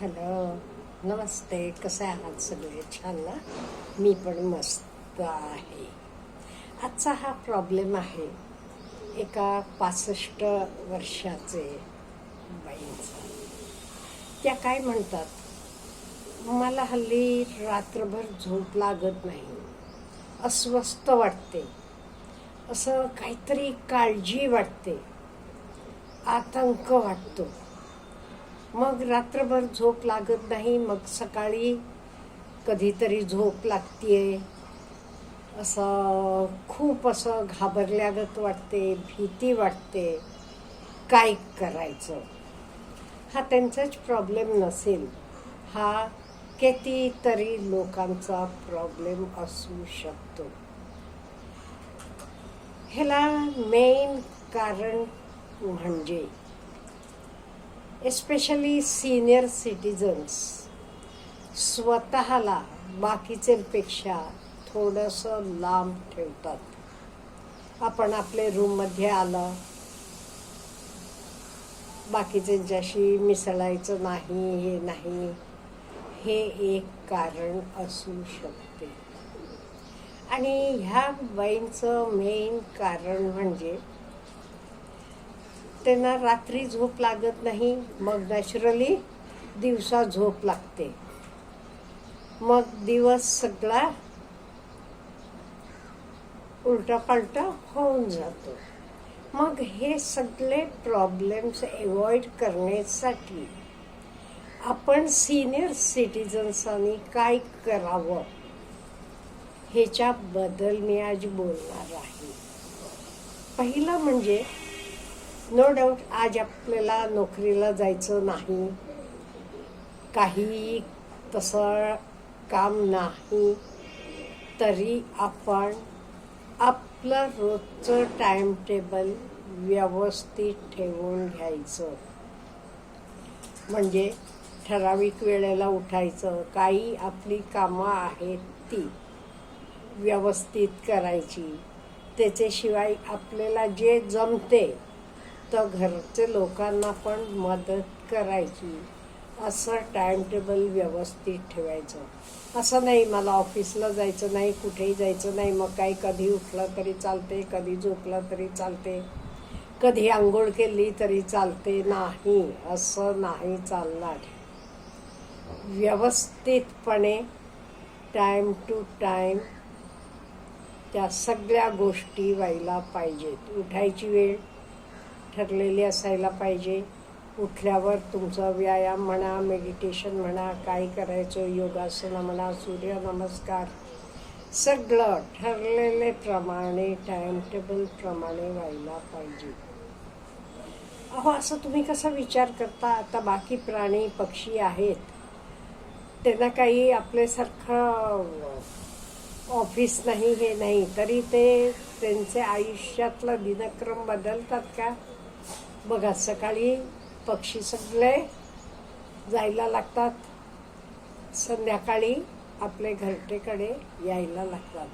Hello नमस्ते कसे आहात सगळे? छान ना? मी पण मस्त आहे. आजचा हा प्रॉब्लेम आहे एका पासष्ट वर्षाचे बाईंचा. त्या काय म्हणतात? मला हल्ली रात्रभर झोप लागत नाही. अस्वस्थ वाटते. असं काहीतरी काळजी वाटते. आतंक वाटतो. मग रात्रभर झोप लागत नाही मग सकाळी कधीतरी झोप लागतीये. असं खूप असं घाबरल्यागत वाटते भीती वाटते. काय करायचं? हा त्यांचाच प्रॉब्लेम नसेल. हा कितीतरी लोकांचा प्रॉब्लेम असू शकतो. ह्याला मेन कारण म्हणजे एस्पेशली सिनियर सिटीजन्स स्वतःला बाकीच्यांपेक्षा थोडंसं लांब ठेवतात. आपण आपले रूममध्ये आलं बाकीच्यांच्याशी मिसळायचं नाही हे नाही हे एक कारण असू शकते. आणि ह्या बाईंचं मेन कारण म्हणजे त्यांना रात्री झोप लागत नाही मग नॅचरली दिवसा झोप लागते. मग दिवस सगळा उलटापालटा होऊन जातो. मग हे सगळे प्रॉब्लेम्स अवॉइड करण्यासाठी आपण सिनियर सिटीजन्सांनी काय करावं? ह्याच्याबद्दल मी आज बोलणार आहे. पहिलं म्हणजे नो डाऊट आज आपल्याला नोकरीला जायचं नाही. काही तसं काम नाही. तरी आपण आपलं रोजचं टाइम टेबल व्यवस्थित ठेवून घ्यायचं. म्हणजे ठराविक वेळेला उठायचं. काही आपली कामं आहेत ती व्यवस्थित करायची. त्याच्याशिवाय आपल्याला जे जमते तर घरचे लोकांना पण मदत करायची. असं टाइम टेबल व्यवस्थित ठेवायचं. असं नाही मला ऑफिसला जायचं नाही कुठेही जायचं नाही. मग काही कधी उठलं तरी चालते कधी झोपलं तरी चालते. कधी आंघोळ केली तरी चालते. नाही असं नाही चालणार. व्यवस्थितपणे टाइम टू टाइम त्या सगळ्या गोष्टी व्हायला पाहिजेत. उठायची वेळ ठरलेली असायला पाहिजे. उठल्यावर तुमचा व्यायाम म्हणा मेडिटेशन म्हणा काय करायचं योगासनं म्हणा सूर्यनमस्कार सगळं ठरलेले प्रमाणे टाइम प्रमाणे व्हायला पाहिजे. अहो असं तुम्ही कसा विचार करता? आता बाकी प्राणी पक्षी आहेत. त्यांना काही आपल्यासारखं ऑफिस नाही हे नाही. तरी ते त्यांचे आयुष्यातला दिनक्रम बदलतात का? बघा सकाळी पक्षी सगळे जायला लागतात. संध्याकाळी आपले घरटेकडे यायला लागतात.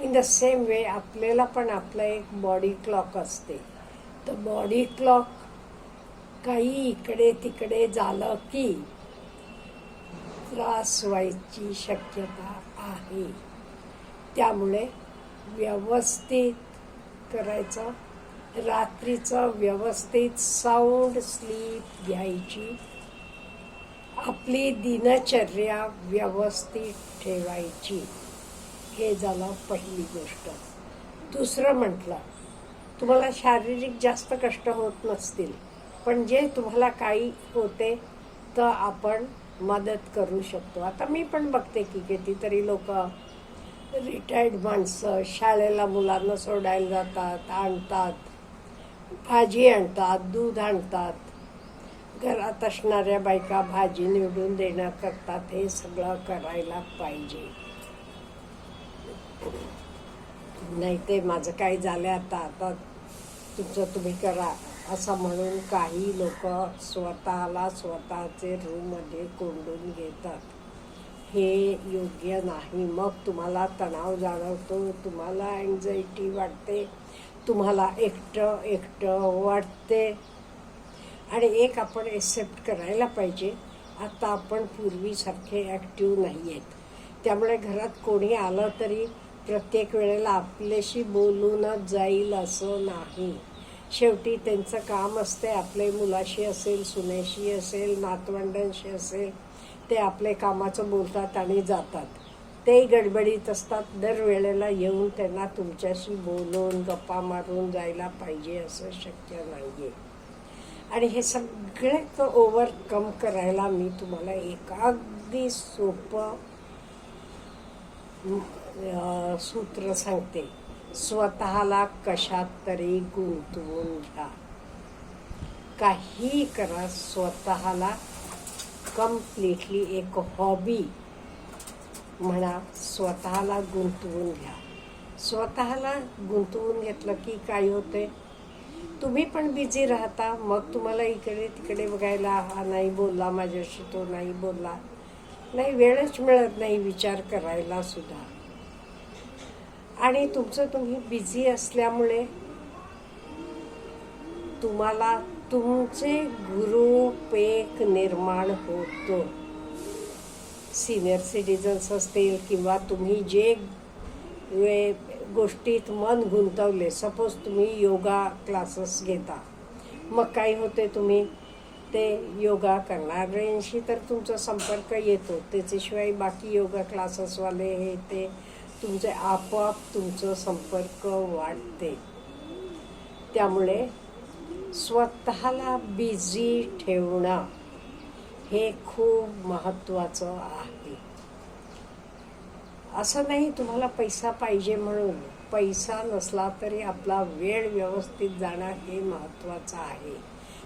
इन द सेम वे आपल्याला पण आपलं एक बॉडी क्लॉक असते. तर बॉडी क्लॉक काही इकडे तिकडे झालं की त्रास व्हायची शक्यता आहे. त्यामुळे व्यवस्थित करायचं रात्रीचं व्यवस्थित साऊंड स्लीप घ्यायची. आपली दिनचर्या व्यवस्थित ठेवायची. हे झालं पहिली गोष्ट. दुसरं म्हटलं तुम्हाला शारीरिक जास्त कष्ट होत नसतील पण जे तुम्हाला काही होते तर आपण मदत करू शकतो. आता मी पण बघते की कितीतरी लोक रिटायर्ड माणसं शाळेला मुलांना सोडायला जातात आणतात. भाजी आणतात दूध आणतात. घरात असणाऱ्या बायका भाजी निवडून देणं करतात हे सगळं करायला पाहिजे. नाही ते माझं काय झालं आता आता तुमचं तुम्ही करा असं म्हणून काही लोक स्वतःला स्वतःचे रूममध्ये कोंडून घेतात. हे योग्य नाही. मग तुम्हाला तणाव जाणवतो तुम्हाला अँझायटी वाटते तुम्हाला एकटं एकटं वाटते. आणि एक आपण एक्सेप्ट करायला पाहिजे. आता आपण पूर्वीसारखे ॲक्टिव्ह नाही आहेत त्यामुळे घरात कोणी आलं तरी प्रत्येक वेळेला आपल्याशी बोलूनच जाईल असं नाही. शेवटी त्यांचं काम असते आपले मुलाशी असेल सुनेशी असेल नातवंडांशी असेल ते आपले कामाचं बोलतात आणि जातात. ते गडबडीत असतात. दरवेळेला येऊन त्यांना तुमच्याशी बोलून गप्पा मारून जायला पाहिजे असं शक्य नाही आहे आणि हे सगळे ओव्हरकम करायला मी तुम्हाला एक अगदी सोपं सूत्र सांगते. स्वतःला कशात तरी गुंतवून घ्या. काही करा स्वतःला कम्प्लिटली एक हॉबी म्हणा स्वतःला गुंतवून घ्या. स्वतःला गुंतवून घेतलं की काय होते तुम्ही पण बिझी राहता मग तुम्हाला इकडे तिकडे बघायला हा नाही बोलला माझ्याशी तो नाही बोलला. नाही वेळच मिळत नाही विचार करायला सुद्धा. आणि तुमचं तुम्ही बिझी असल्यामुळे तुम्हाला तुमचे गुरुपेक निर्माण होतो. सिनियर सिटीजन्स असतील किंवा तुम्ही जे वे गोष्टीत मन गुंतवले सपोज तुम्ही योगा क्लासेस घेता मग काय होते तुम्ही? ते योगा करणाऱ्यांशी तर तुमचा संपर्क येतो त्याच्याशिवाय बाकी योगा क्लासेसवाले हे ते तुमचे आपोआप तुमचं संपर्क वाढते. त्यामुळे स्वतःला बिझी ठेवणं हे खूप महत्त्वाचं आहे. असं नाही तुम्हाला पैसा पाहिजे म्हणून. पैसा नसला तरी आपला वेळ व्यवस्थित जाणं हे महत्त्वाचं आहे.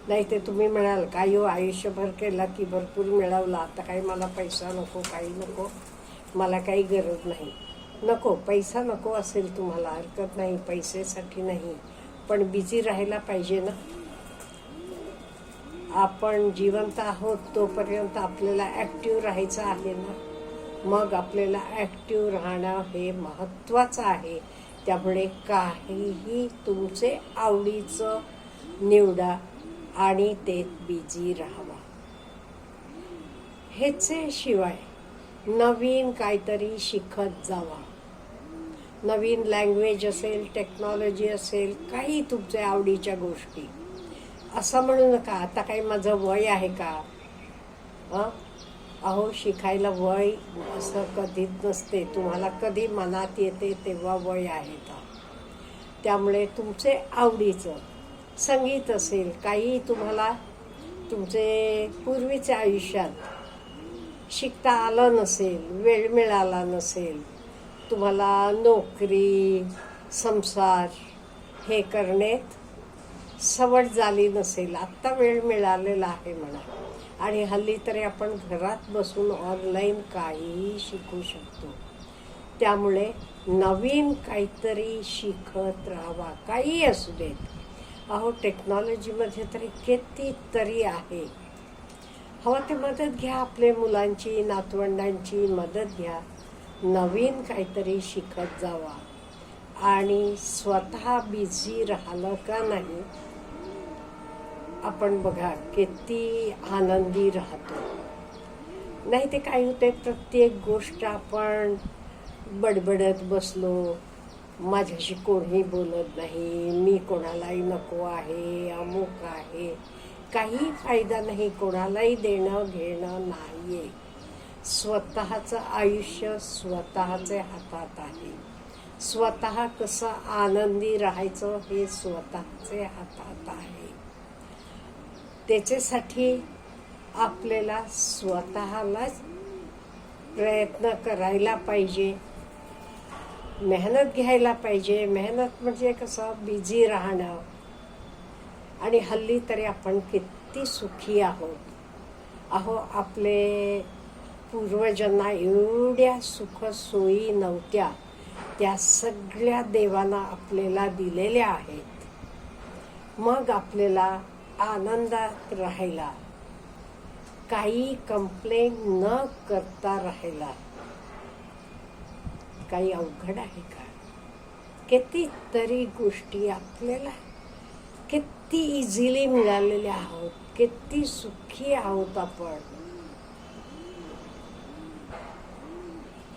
नाही ते तुम्ही म्हणाल काही हो आयुष्यभर केला की भरपूर मिळवला. आता काही मला पैसा नको काही नको. मला काही गरज नाही. नको पैसा नको असेल तुम्हाला. हरकत नाही पैसेसाठी नाही. पण बिझी राहायला पाहिजे ना. आपण जिवंत आहोत तोपर्यंत आपल्याला ॲक्टिव्ह राहायचं आहे ना? मग आपल्याला ॲक्टिव्ह राहणं हे महत्त्वाचं आहे. त्यामुळे काहीही तुमचे आवडीचं निवडा आणि ते बिझी राहावा. ह्याचे शिवाय नवीन काहीतरी शिकत जावा. नवीन लँग्वेज असेल टेक्नॉलॉजी असेल काही तुमच्या आवडीच्या गोष्टी. असं म्हणू नका. आता काही माझं वय आहे का? अहो शिकायला वय असं कधीच नसते. तुम्हाला कधी मनात येते तेव्हा वय आहे का? त्यामुळे तुमचे आवडीचं संगीत असेल काही तुम्हाला तुमचे पूर्वीच्या आयुष्यात शिकता आलं नसेल वेळ मिळाला नसेल तुम्हाला नोकरी संसार हे करण्यात सवड झाली नसेल आत्ता वेळ मिळालेला आहे म्हणा. आणि हल्ली तरी आपण घरात बसून ऑनलाईन काहीही शिकू शकतो. त्यामुळे नवीन काहीतरी शिकत राहावा काही असू देत. अहो टेक्नॉलॉजीमध्ये तरी कितीतरी आहे. हवं ते मदत घ्या आपल्या मुलांची नातवंडांची मदत घ्या. नवीन काहीतरी शिकत जावा. आणि स्वतः बिझी राहिलं का नाही आपण बघा किती आनंदी राहतो. नाही ते काय होते प्रत्येक गोष्ट आपण बडबडत बसलो. माझ्याशी कोणीही बोलत नाही मी कोणालाही नको आहे अमुक आहे. काही फायदा नाही कोणालाही देणं घेणं नाही आहे स्वतःचं आयुष्य स्वतःचे हातात आहे. स्वतः कसं आनंदी राहायचं हे स्वतःचे हातात आहे. त्याच्यासाठी आपल्याला स्वतःलाच प्रयत्न करायला पाहिजे. मेहनत घ्यायला पाहिजे. मेहनत म्हणजे कसं? बिझी राहणं. आणि हल्ली तरी आपण किती सुखी आहोत. अहो आपले पूर्वजांना एवढ्या सुख सोयी नव्हत्या. त्या सगळ्या देवांना आपल्याला दिलेल्या आहेत. मग आपल्याला आनंदात राहायला काही कंप्लेंट न करता राहायला काही अवघड आहे का? कितीतरी गोष्टी आपल्याला किती इझिली मिळालेल्या आहोत किती सुखी आहोत आपण.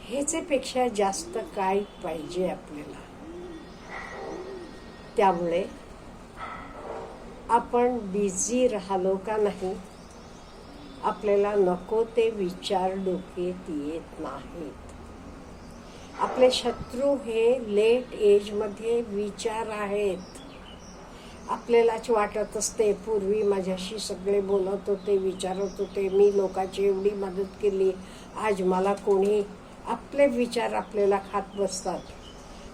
ह्याच्यापेक्षा जास्त काय पाहिजे आपल्याला? त्यामुळे आपण बिझी राहिलो का नाही? आपल्याला नको ते विचार डोक्यात येत नाहीत. आपले शत्रू हे लेट एजमध्ये विचार आहेत. आपल्यालाच वाटत असते पूर्वी माझ्याशी सगळे बोलत होते विचारत होते मी लोकांची एवढी मदत केली आज मला कोणी आपले विचार आपल्याला खात बसतात.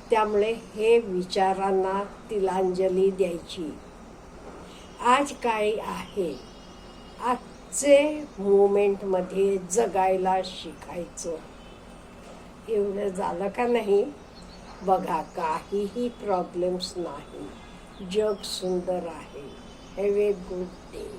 त्यामुळे हे विचारांना तिलांजली द्यायची. आज काय आहे. आजचे मोमेंटमध्ये जगायला शिकायचं. एवढं झालं का नाही? बघा काहीही प्रॉब्लेम्स नाही. जग सुंदर आहे. Have a good day